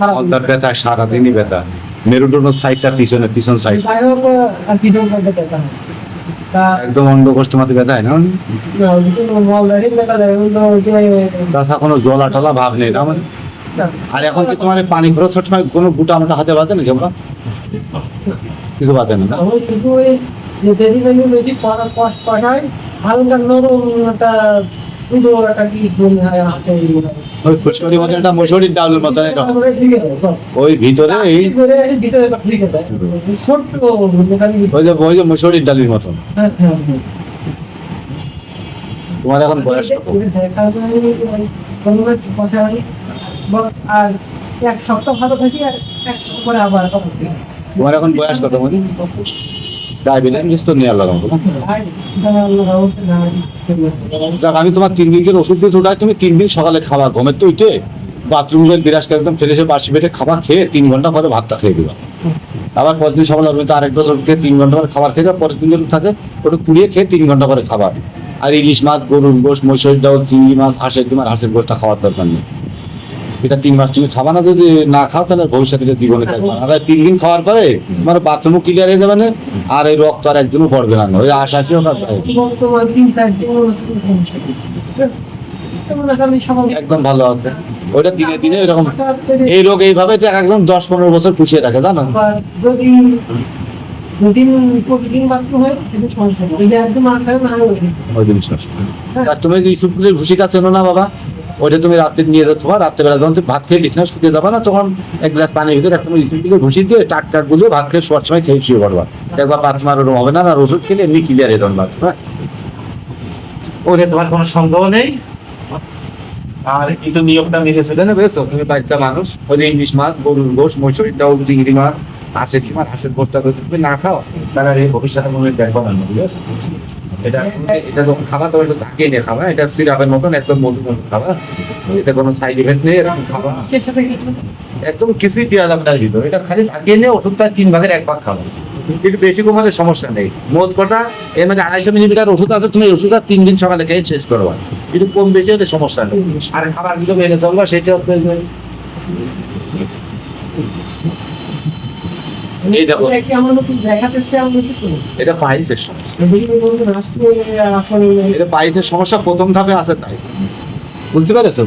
মালদার ব্যথা সারাদিনই ব্যথা। মেরুদণ্ডের সাইডটা পিছনে পিছন সাইড। একদম ব্যথা হয় না তাছাড়া কোনো জলা টলা ভাব নেই না মানে? আর এখন কি তোমার পানি খরচ সময় কোনো গুটা মোটা হাতে বাঁধে নাকি আমরা? কিছু বাঁধে না না? হালকা নরম একটা পুজো একটা কি বলে হাতে ওই ফুচকড়ির মতন একটা মসুরির ডালের মতন এটা ওই ভিতরে এই ভিতরে ভিতরে ঠিক আছে। ছোট্ট দোকানি। ওই যে ওই যে মসুরির ডালের মতন। তোমার এখন বয়স কত? আর এক সপ্তাহ ভালো থাকি আর এক সপ্তাহ পরে আবার তোমার এখন বয়স কত মানে ডায়াবেটিস তো নিয়ে লাগাম যাক আমি তোমার তিন ওষুধ দিয়ে ওটা তুমি তিন দিন সকালে খাবার ঘুমের তো উঠে বাথরুম করে বিরাজ করে একদম ফেলে এসে বাসি পেটে খাবার খেয়ে তিন ঘণ্টা পরে ভাতটা খেয়ে দিবা আবার পরের দিন সকালে তুমি তো আরেক ডোজ খেয়ে তিন ঘণ্টা পরে খাবার খেয়ে পরের দিন যদি থাকে ওটা কুড়িয়ে খেয়ে তিন ঘণ্টা পরে খাবার। আর ইলিশ মাছ গরুর গোশ মৈশর ডাল চিংড়ি মাছ হাঁসের ডিম আর হাঁসের গোশটা খাওয়ার দরকার নেই। এটা তিন মাস তুমি খাবা না যদি না খাও তাহলে ভবিষ্যতে এটা জীবনে থাকবে আর এই তিন দিন খাওয়ার পরে তোমার বাথরুমও ক্লিয়ার হয়ে যাবে না আর এই রক্ত আর একদিনও পড়বে না। ওই আশা ওটা আছে আছে একদম ভালো আছে। ওইটা দিনে দিনে এরকম। এই রোগ এইভাবে একদম দশ পনেরো বছর পুষিয়ে রাখে জানো? তুমি ইসুপুরের ভুসিটা চেনো না বাবা? ওইটা তুমি রাত্রে নিয়ে যেতে পারো রাত্রেবেলা যখন তুমি ভাত খেয়ে বিছনা শুতে যাবা না, তখন এক গ্লাস পানির ভিতরে একটা ইসুপুরে ভুসি দিয়ে টাক টাকগুলো ভাত খেয়ে শোয়ার সময় খেয়ে শুয়ে পড়বা। একবার পাঁচ মার ওরকম হবে না আর ওষুধ খেলে এমনি ক্লিয়ার এরকম বাত হ্যাঁ? ওরে, তোমার কোনো সন্দেহ নেই? আর কিন্তু নিয়মটা মেনে চলে না, বুঝেছ? তুমি বাচ্চা মানুষ, ওই যে ইলিশ মাছ, গরুর গোশ মসুরির ডাউল চিংড়ি মাছ হাঁসের কি মাছ হাঁসের গোশটা যদি তুমি না খাও। তাহলে এই ভবিষ্যতে মনে না বুঝেছ এটা এটা যখন খাবা তখন একটু ঝাঁকিয়ে নিয়ে খাবা। এটা সিরাপের মতন একদম মধুর মতন খাবা। এটা কোনো সাইড ইফেক্ট নেই এরকম খাবা। কে সাথে কি একদম কিছুই দেওয়া যাবে না ভিতরে। এটা খালি ঝাঁকিয়ে নিয়ে ওষুধটা তিন ভাগের এক ভাগ খাব। কিন্তু বেশি কমালে সমস্যা নেই। মোট কথা এর মধ্যে আড়াইশো মিলিমিটার ওষুধ আছে তুমি ওষুধটা তিন দিন সকালে খেয়ে শেষ করবা কিন্তু কম বেশি হলে সমস্যা নেই। আর খাবারগুলো মেনে চলবা সেটা হচ্ছে এই দেখো। এটা পাইসের সমস্যা। বিভিন্ন আসছে এখন এটা পাইসের সমস্যা প্রথম ধাপে আছে তাই। বুঝতে পেরেছ?